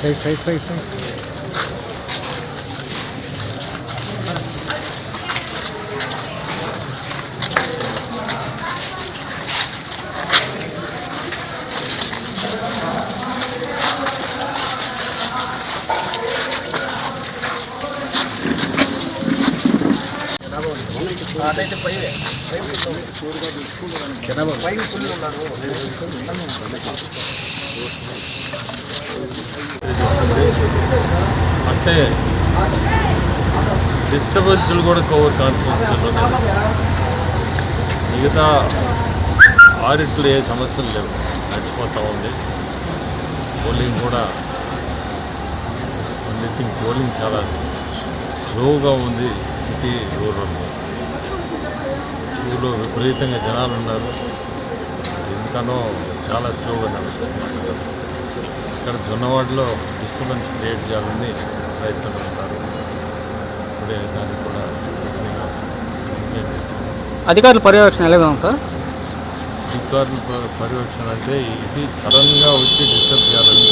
Safe, safe, say, say. Side by side అంటే డిస్టర్బెన్స్లు కూడా కోవర్ కాన్స్టిట్యూన్సీలో మిగతా ఆడిట్లు ఏ సమస్యలు లేవు. నడిచిపోతూ ఉంది. పోలింగ్ కూడా ఓన్లీ పోలింగ్ చాలా స్లోగా ఉంది. సిటీ రూరల్ ఊళ్ళో విపరీతంగా జనాలు ఉన్నారు. ఎందుకనో చాలా స్లోగా నడుస్తుంది. ఇక్కడ జొన్నవాడలో డిస్టర్బెన్స్ క్రియేట్ చేయాలని ప్రయత్నంలో ఉన్నారు ఇప్పుడే దాన్ని కూడా కంప్లైంట్ చేశాను అధికారుల పర్యవేక్షణ ఎలా ఉంది సార్? అధికారుల పర్యవేక్షణ అంటే ఇది సడన్గా వచ్చి డిస్టర్బ్ చేయాలని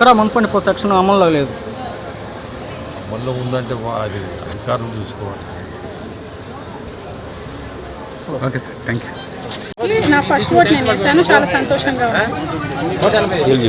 ఎక్కడ మున్పండి సెక్షన్ అమల్లో లేదు. మళ్ళీ ఉందంటే అది అధికారులు చూసుకోవాలి. ఓకే సార్ థ్యాంక్ యూ నా ఫస్ట్ ఓట్ నేను వేసాను చాలా సంతోషంగా ఉంది.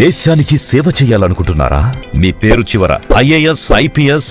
దేశానికి సేవ చేయాలనుకుంటున్నారా? మీ పేరు చివర ఐఏఎస్ ఐపీఎస్